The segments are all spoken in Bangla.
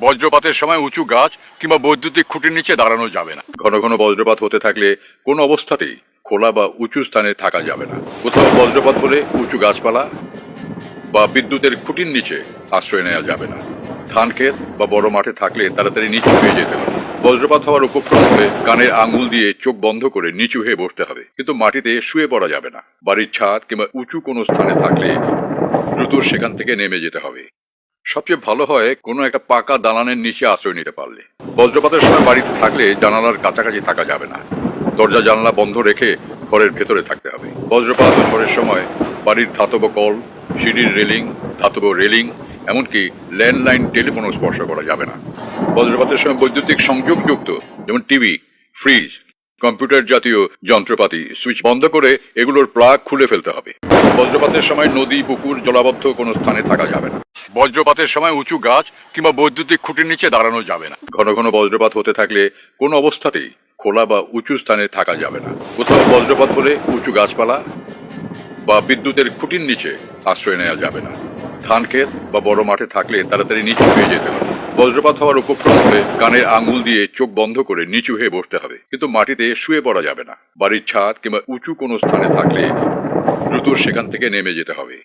বজ্রপাতের সময় উঁচু গাছ কিংবা বৈদ্যুতিক খুঁটির নিচে দাঁড়ানো যাবে না। ঘন ঘন বজ্রপাত হতে থাকলে কোনো অবস্থাতেই খোলা বা উঁচু স্থানে থাকা যাবে না। কোথাও বজ্রপাত হলে উঁচু গাছপালা বা বিদ্যুতের খুঁটির নিচে আশ্রয় নেওয়া যাবে না। ধান ক্ষেত বা বড় মাঠে থাকলে তাড়াতাড়ি নিচু হয়ে যেতে হবে। বজ্রপাত হওয়ার উপক্রম হলে কানের আঙুল দিয়ে চোখ বন্ধ করে নিচু হয়ে বসতে হবে। কিন্তু মাটিতে শুয়ে পড়া যাবে না। বাড়ির ছাদ কিংবা উঁচু কোনো স্থানে থাকলে দ্রুত সেখান থেকে নেমে যেতে হবে। সবচেয়ে ভালো হয় কোনো একটা পাকা দালানের নিচে আশ্রয় নিতে পারলে। বজ্রপাতের সময় বাড়িতে থাকলে জানালার কাছাকাছি থাকা যাবে না। দরজা, জানলা বন্ধ রেখে ঘরের ভেতরে থাকতে হবে। বজ্রপাত ঝড়ের সময় বাড়ির ধাতব কল, সিঁড়ির রেলিং, ধাতব রেলিং, এমনকি ল্যান্ডলাইন টেলিফোনও স্পর্শ করা যাবে না। বজ্রপাতের সময় বৈদ্যুতিক সংযোগযুক্ত, যেমন টিভি, ফ্রিজ কম্পিউটার জাতীয় যন্ত্রপাতি। সুইচ বন্ধ করে এগুলোর প্লাগ খুলে ফেলতে হবে। বজ্রপাতের সময় নদী, পুকুর জলাবদ্ধ কোনো স্থানে থাকা যাবে না। বজ্রপাতের সময় উঁচু গাছ কিংবা বৈদ্যুতিক খুঁটির নিচে দাঁড়ানো যাবে না। ঘন ঘন বজ্রপাত হতে থাকলে কোনো অবস্থাতেই খোলা বা উঁচু স্থানে থাকা যাবে না। কোথাও বজ্রপাত হলে উঁচু গাছপালা বা বিদ্যুতের খুঁটির নিচে আশ্রয় নেওয়া যাবে না। ধান ক্ষেত বা বড় মাঠে থাকলে তাড়াতাড়ি নিচে হয়ে যেতে হবে। বজ্রপাত হওয়ার উপক্রম হলে কানের আঙুল দিয়ে চোখ বন্ধ করে নিচু হয়ে বসতে হবে। কিন্তু মাটিতে শুয়ে পড়া যাবে না। বাড়ির ছাদ কিংবা উঁচু কোনো স্থানে থাকলে দ্রুত সেখান থেকে নেমে যেতে হবে।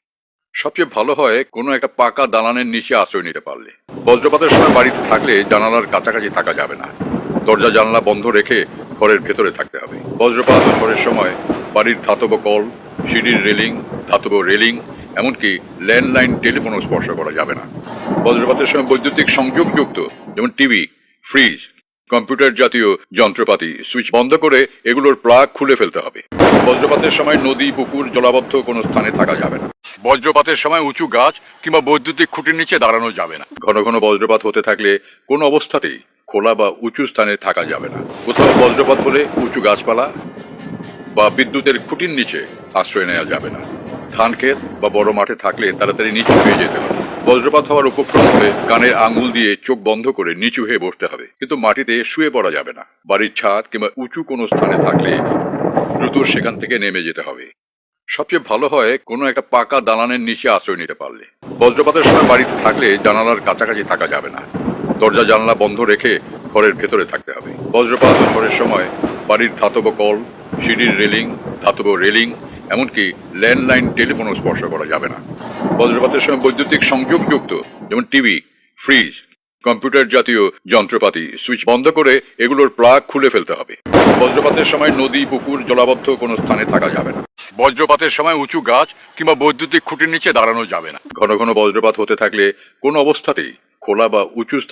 সবচেয়ে ভালো হয় কোনো একটা পাকা দালানের নিচে আশ্রয় নিতে পারলে। বজ্রপাতের সময় বাড়িতে থাকলে জানালার কাছাকাছি থাকা যাবে না। দরজা, জানলা বন্ধ রেখে ঘরের ভেতরে থাকতে হবে। বজ্রপাত ঝড়ের সময় বাড়ির ধাতব কল, সিঁড়ির রেলিং, ধাতব রেলিং, এমনকি ল্যান্ডলাইন টেলিফোনও স্পর্শ করা যাবে না। বজ্রপাতের সময় বৈদ্যুতিক সংযোগযুক্ত, যেমন টিভি, ফ্রিজ, কম্পিউটার জাতীয় যন্ত্রপাতি, সুইচ বন্ধ করে এগুলোর প্লাগ খুলে ফেলতে হবে। বজ্রপাতের সময় নদী, পুকুর, জলাবদ্ধ কোনো স্থানে থাকা যাবে না। বজ্রপাতের সময় উঁচু গাছ কিংবা বৈদ্যুতিক খুঁটির নিচে দাঁড়ানো যাবে না। ঘন ঘন বজ্রপাত হতে থাকলে কোনো অবস্থাতেই খোলা বা উঁচু স্থানে থাকা যাবে না। কোথাও বজ্রপাত হলে উঁচু গাছপালা বা বিদ্যুতের খুঁটির নিচে আশ্রয় নেওয়া যাবে না। ধান ক্ষেত বা বড় মাঠে থাকলে তাড়াতাড়ি নিচে হয়ে যেতে হবে। বজ্রপাত হওয়ার উপক্রম হলে কানের আঙুল দিয়ে চোখ বন্ধ করে নিচু হয়ে বসতে হবে। কিন্তু মাটিতে শুয়ে পড়া যাবে না। বাড়ির ছাদ কিংবা উঁচু কোনো স্থানে থাকলে দ্রুত সেখান থেকে নেমে যেতে হবে। সবচেয়ে ভালো হয় কোনো একটা পাকা দালানের নিচে আশ্রয় নিতে পারলে। বজ্রপাতের সময় বাড়িতে থাকলে জানালার কাছাকাছি থাকা যাবে না। দরজা, জানলা বন্ধ রেখে ঘরের ভেতরে থাকতে হবে। বজ্রপাত ঝড়ের সময় বাড়ির ধাতব কল, সিঁড়ির রেলিং, ধাতব রেলিং এমনকি ল্যান্ডলাইন টেলিফোনও স্পর্শ করা যাবে না। বজ্রপাতের সময় বৈদ্যুতিক সংযোগযুক্ত যেমন টিভি, ফ্রিজ, কম্পিউটার জাতীয় যন্ত্রপাতি, সুইচ বন্ধ করে এগুলোর প্লাগ খুলে ফেলতে হবে। বজ্রপাতের সময় নদী, পুকুর, জলাবদ্ধ কোনো স্থানে থাকা যাবে না। বজ্রপাতের সময় উঁচু গাছ কিংবা বৈদ্যুতিক খুঁটির নিচে দাঁড়ানো যাবে না। ঘন ঘন বজ্রপাত হতে থাকলে কোনো অবস্থাতেই খোলা বা উঁচু স্থানে